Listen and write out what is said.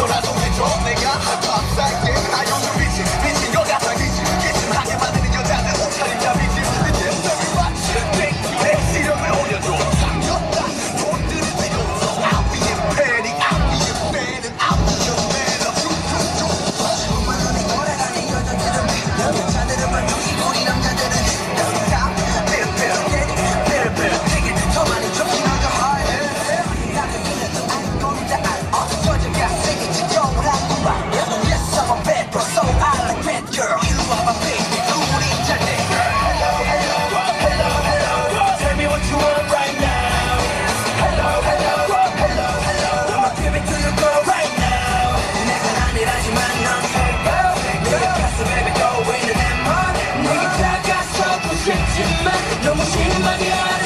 Solo 죄지만 너무 실망이야